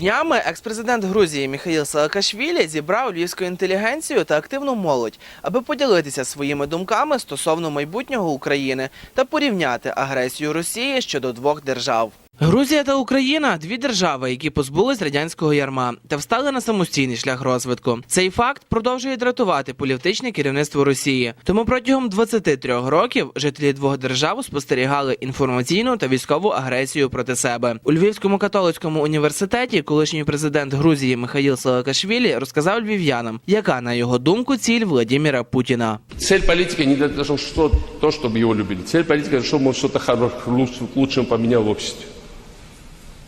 Днями екс-президент Грузії Міхаїл Саакашвілі зібрав львівську інтелігенцію та активну молодь, аби поділитися своїми думками стосовно майбутнього України та порівняти агресію Росії щодо двох держав. Грузія та Україна дві держави, які позбулись радянського ярма та встали на самостійний шлях розвитку. Цей факт продовжує дратувати політичне керівництво Росії. Тому протягом 23 років жителі двох держав спостерігали інформаційну та військову агресію проти себе. У Львівському католицькому університеті колишній президент Грузії Михаїл Саакашвілі розказав львів'янам, яка на його думку ціль Владіміра Путіна. Цель политики не для того, что, то, чтобы его любили. Цель политики, чтобы он что-то хоро- луч- к лучшему поменял в обществе.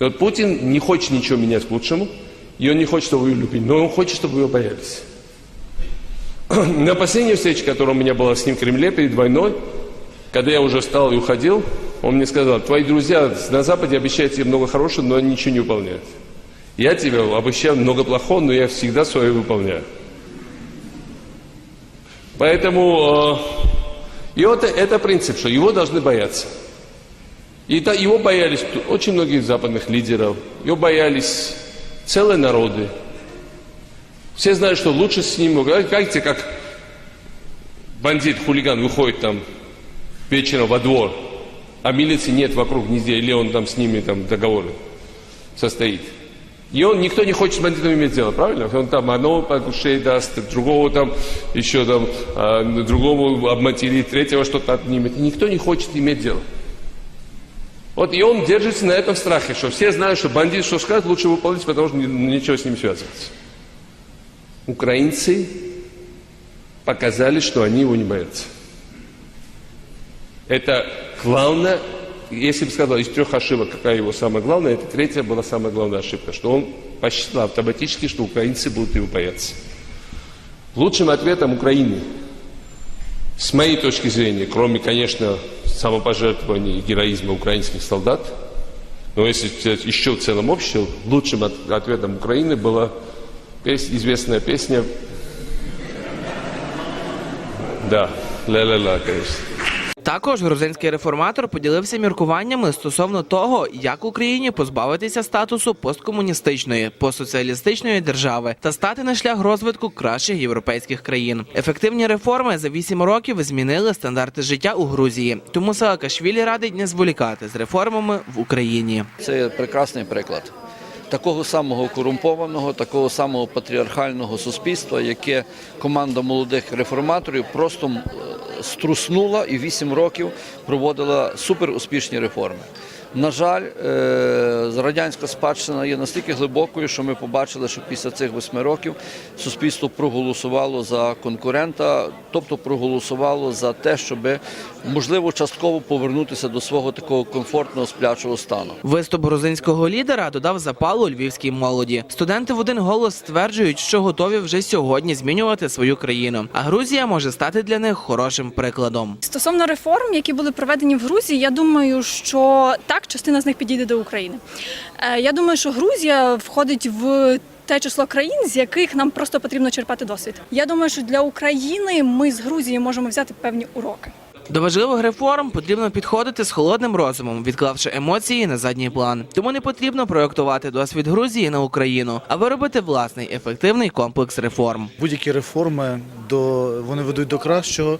И вот Путин не хочет ничего менять к лучшему, и он не хочет, чтобы его любили, но он хочет, чтобы его боялись. На последней встрече, которая у меня была с ним в Кремле перед войной, когда я уже встал и уходил, он мне сказал, твои друзья на Западе обещают тебе много хорошего, но они ничего не выполняют. Я тебе обещаю много плохого, но я всегда свое выполняю. Поэтому э, и вот это принцип, что его должны бояться. И та- его боялись очень многих западных лидеров, его боялись целые народы. Все знают, что лучше с ним, знаете, как бандит, хулиган выходит там вечером во двор, а милиции нет вокруг нигде, или он там с ними там договоры состоит. И он, никто не хочет с бандитом иметь дело, правильно? Он там одного по шее даст, другого там еще там, а, другому обматерит, третьего что-то отнимет. И никто не хочет иметь дело. Вот и он держится на этом страхе, что все знают, что бандит что скажет, лучше выполнить, потому что ни- ничего с ним связываться. Украинцы показали, что они его не боятся. Это главное, если бы сказал из трех ошибок, какая его самая главная, это третья была самая главная ошибка, что он посчитал автоматически, что украинцы будут его бояться. Лучшим ответом Украины, с моей точки зрения, кроме, конечно, самопожертвования и героизма украинских солдат, но если еще в целом общем, лучшим от- ответом Украины была пес- известная песня да, ля-ля-ля, конечно. Також грузинський реформатор поділився міркуваннями стосовно того, як Україні позбавитися статусу посткомуністичної, постсоціалістичної держави та стати на шлях розвитку кращих європейських країн. Ефективні реформи за вісім років змінили стандарти життя у Грузії. Тому Саакашвілі радить не зволікати з реформами в Україні. Це прекрасний приклад такого самого корумпованого, такого самого патріархального суспільства, яке команда молодих реформаторів просто е, струснула і вісім років проводила суперуспішні реформи. На жаль, е, радянська спадщина є настільки глибокою, що ми побачили, що після цих восьми років суспільство проголосувало за конкурента, тобто проголосувало за те, щоб можливо частково повернутися до свого такого комфортного сплячого стану. Виступ грузинського лідера додав запалу львівській молоді. Студенти в один голос стверджують, що готові вже сьогодні змінювати свою країну. А Грузія може стати для них хорошим прикладом. Стосовно реформ, які були проведені в Грузії, я думаю, що так, частина з них підійде до України. Е, Я думаю, що Грузія входить в те число країн, з яких нам просто потрібно черпати досвід. Я думаю, що для України ми з Грузії можемо взяти певні уроки. До важливих реформ потрібно підходити з холодним розумом, відклавши емоції на задній план. Тому не потрібно проєктувати досвід Грузії на Україну, а виробити власний ефективний комплекс реформ. Будь-які реформи до вони ведуть до кращого,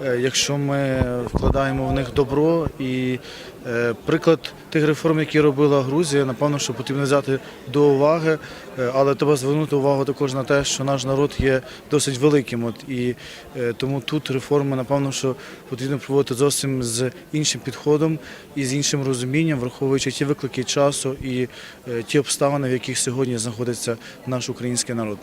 якщо ми вкладаємо в них добро. І е, приклад тих реформ, які робила Грузія, напевно, що потрібно взяти до уваги, Е, але треба звернути увагу також на те, що наш народ є досить великим. От і е, тому тут реформи, напевно, що потрібно проводити зовсім з іншим підходом і з іншим розумінням, враховуючи ті виклики часу і е, ті обставини, в яких сьогодні знаходиться наш український народ.